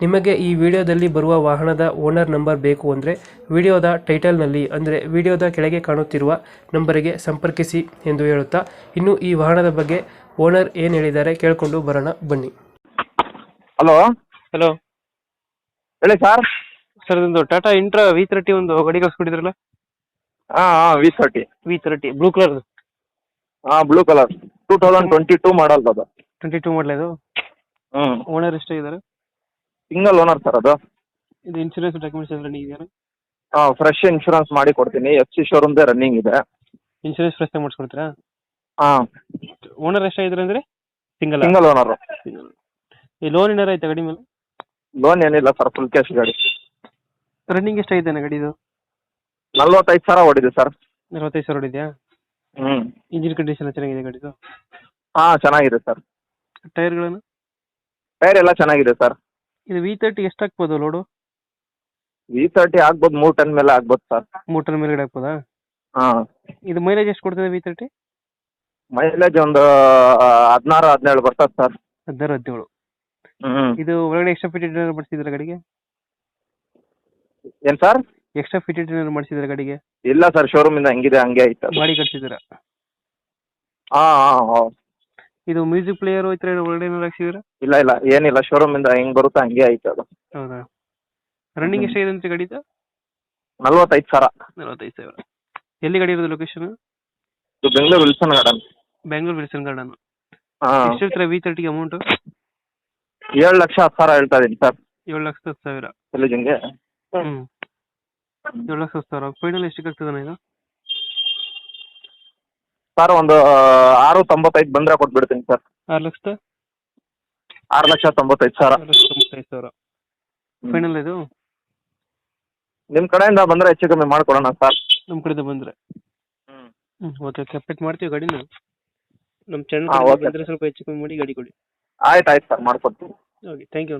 ನಿಮಗೆ ಈ ವಿಡಿಯೋದಲ್ಲಿ ಬರುವ ವಾಹನದ ಓನರ್ ನಂಬರ್ ಬೇಕು ಅಂದರೆ ವಿಡಿಯೋದ ಟೈಟಲ್ನಲ್ಲಿ ಅಂದರೆ ವಿಡಿಯೋದ ಕೆಳಗೆ ಕಾಣುತ್ತಿರುವ ನಂಬರಿಗೆ ಸಂಪರ್ಕಿಸಿ ಎಂದು ಹೇಳುತ್ತಾ ಇನ್ನು ಈ ವಾಹನದ ಬಗ್ಗೆ ಓನರ್ ಏನು ಹೇಳಿದ್ದಾರೆ ಕೇಳಿಕೊಂಡು ಬರೋಣ ಬನ್ನಿ. ಹಲೋ? ಹಲೋ. ಹೇಳಿ ಸರ್ ಸರ್ ಇದೊಂದು ಟಾಟಾ ಇಂಟ್ರಾ ವಿ ತರ್ಟಿ ಒಂದು ಗಾಡಿ ಕಳ್ಸ್ಕೊಟ್ಟಿದ್ರಲ್ಲ ಹಾಂ ಹಾಂ V thirty V thirty blue colour ಹಾಂ blue colour two thousand twenty two model ಅದು. ಟ್ವೆಂಟಿ ಟೂ ಮಾಡಲ ಇದು? ಹ್ಞೂ ಓನರ್ ಎಷ್ಟಾಗಿದ್ದಾರೆ? ಸಿಂಗಲ್ ಓನರ್ ಸರ್ ಅದು. ಇದು ಇನ್ಶೂರೆನ್ಸ್ ಡಾಕ್ಯುಮೆಂಟ್ಸ್ ಎಲ್ಲ ಇದೆಯಾ? ಹಾಂ ಫ್ರೆಶ್ ಇನ್ಶೂರೆನ್ಸ್ ಮಾಡಿ ಕೊಡ್ತೀನಿ. ಎಫ್ ಸಿ ಶೋರೂಮ್ದೇ ರನ್ನಿಂಗ್ ಇದೆ. ಇನ್ಶೂರೆನ್ಸ್ ಫ್ರೆಶ್ ಮಾಡಿಸ್ಕೊಡ್ತೀರಾ? ಹಾಂ. ಓನರ್ ಎಷ್ಟೈತೆ ಅಂದ್ರೆ ಸಿಂಗಲ್ ಸಿಂಗಲ್ ಓನರು ಈ ಲೋನ್ ಏನಾರು ಐತೆ ಗಾಡಿ ಮೇಲೆ? ಲೋನ್ ಏನಿಲ್ಲ ಸರ್ ಫುಲ್ ಕ್ಯಾಶ್ ಗಾಡಿ. ರನ್ನಿಂಗ್ ಎಷ್ಟಾಗಿದೆ ಗಾಡಿದು? ನಲ್ವತ್ತೈದು ಸಾವಿರ ಓಡಿದೆ ಸರ್ ನಲವತ್ತೈದು ಸಾವಿರ ಹೊಡಿದ್ಯಾ ಹ್ಞೂ ಇಂಜಿನ್ ಕಂಡೀಷನ್ ಚೆನ್ನಾಗಿದೆ ಗಾಡಿದು? ಹಾಂ ಚೆನ್ನಾಗಿದೆ ಸರ್ ಟೈರ್ಗಳನ್ನು ಟೈರ್ ಎಲ್ಲ ಚೆನ್ನಾಗಿದೆ ಸರ್ ಇದು ವಿ ತರ್ಟಿ ಎಷ್ಟು ಹಾಕ್ಬೋದು ಲೋಡು ವಿ ತರ್ಟಿ ಆಗ್ಬೋದು ಮೂರು ಟನ್ ಮೇಲೆ ಆಗ್ಬೋದು ಸರ್ ಮೋಟರ್ ಮೇಲ್ಗಡೆ ಹಾಕ್ಬೋದಾ ಹಾಂ. ಇದು ಮೈಲೇಜ್ ಎಷ್ಟು ಕೊಡ್ತದೆ ವಿ ತರ್ಟಿ ಮೈಲೇಜ್ ಒಂದು ಹದಿನಾರು ಹದಿನೇಳು ಬರ್ತದೆ ಸರ್ ಹದಿನಾರು ಹದಿನೇಳು. ಇದು ಒಳಗಡೆ ಎಕ್ಸ್ಟ್ರಾ ಫಿಟೆಡ್ ಏನಾದ್ರು ಮಾಡಿಸಿದ್ರೆ ಗಾಡಿಗೆ? ಏನು ಸರ್ ಎಕ್ಸ್ಟ್ರಾ ಫಿಟೆಡ್ ಏನಾದ್ರು ಮಾಡಿಸಿದ್ರೆ ಗಾಡಿಗೆ? ಇಲ್ಲ ಸರ್ ಶೋರೂಮ್ ಇಂದ ಹಂಗಿದೆ ಹಂಗೆ ಐತೆ ಮಾಡಿ ಬಾಡಿ ಕಟ್ಸಿದ್ದೀರಾ ಹಾಂ ಹಾಂ ಹಾಂ ಇದು ಮ್ಯೂಸಿಕ್ ಪ್ಲೇಯರ್ ಒಳ್ಳೆ ಒಳಗಡೆ ಏನಾದ್ರು ಹಾಕ್ಸಿದ್ದೀರಾ ಇಲ್ಲ ಇಲ್ಲ ಏನಿಲ್ಲ. ಶೋರೂಮ್ ಇಂದ ಹೆಂಗ್ ಬರುತ್ತೆ ಹಂಗೆ ಐತೆ ಅದು. ಹೌದಾ? ರನ್ನಿಂಗ್ ಎಷ್ಟ ಎಷ್ಟಾಗಿದೆ ಅಂತ ಗಾಡಿದು? ನಲ್ವತ್ತೈದು ಸಾವಿರ. ನಲವತ್ತೈದು ಸಾವಿರ. ಎಲ್ಲಿ ಗಾಡಿ ಇರೋದು ಲೊಕೇಶನ್ ಇದು Bengaluru Wilson Garden. Bengaluru Wilson Garden. ಹಾಂ. ಎಷ್ಟು ಹೇಳ್ತೀರಾ ವಿ ತರ್ಟಿಗೆ ಅಮೌಂಟ್ ಏಳು ಲಕ್ಷ ಹತ್ತು ಸಾವಿರ ಹೇಳ್ತಾ ಇದೀನಿ ಸರ್. ಏಳು ಲಕ್ಷದ ಹತ್ತು ಸಾವಿರ. ಜಂಗೆ ಹ್ಞೂ ಏಳು ಲಕ್ಷ ಹತ್ತು ಸಾವಿರ. ಫೈನಲ್ ಎಷ್ಟಕ್ಕೆ ಆಗ್ತದಣ್ಣ ಇದು? ಸರ್ ಒಂದು ಆರು ತೊಂಬತ್ತೈದು ಬಂದ್ರೆ ಕೊಟ್ಬಿಡ್ತೀನಿ ಸರ್ ಆರು ಲಕ್ಷದ? ಆರು ಲಕ್ಷ ತೊಂಬತ್ತೈದು ಸಾವಿರ. ಆರು ಲಕ್ಷದ ತೊಂಬತ್ತೈದು ಸಾವಿರ. ಫೈನಲ್ ಇದು? ನಿಮ್ಮ ಕಡೆಯಿಂದ ಬಂದ್ರೆ ಹೆಚ್ಚು ಕಮ್ಮಿ ಮಾಡ್ಕೊಡೋಣ ಸರ್ ನಮ್ಮ ಕಡೆಯಿಂದ ಬಂದ್ರೆ. ಹ್ಞೂ ಓಕೆ ಕಂಪ್ಲೀಟ್ ಮಾಡ್ತೀವಿ ಗಾಡಿನ. ನಮ್ಮ ಹಾ, okay. ಬಂದರೆ ಸ್ವಲ್ಪ ಹೆಚ್ಚು ಕಮ್ಮಿ ಮಾಡಿ ಗಾಡಿ ಕೊಡಿ. ಆಯ್ತು ಆಯ್ತು ಸರ್ ಮಾಡ್ಕೊಡ್ತೀನಿ. Okay thank you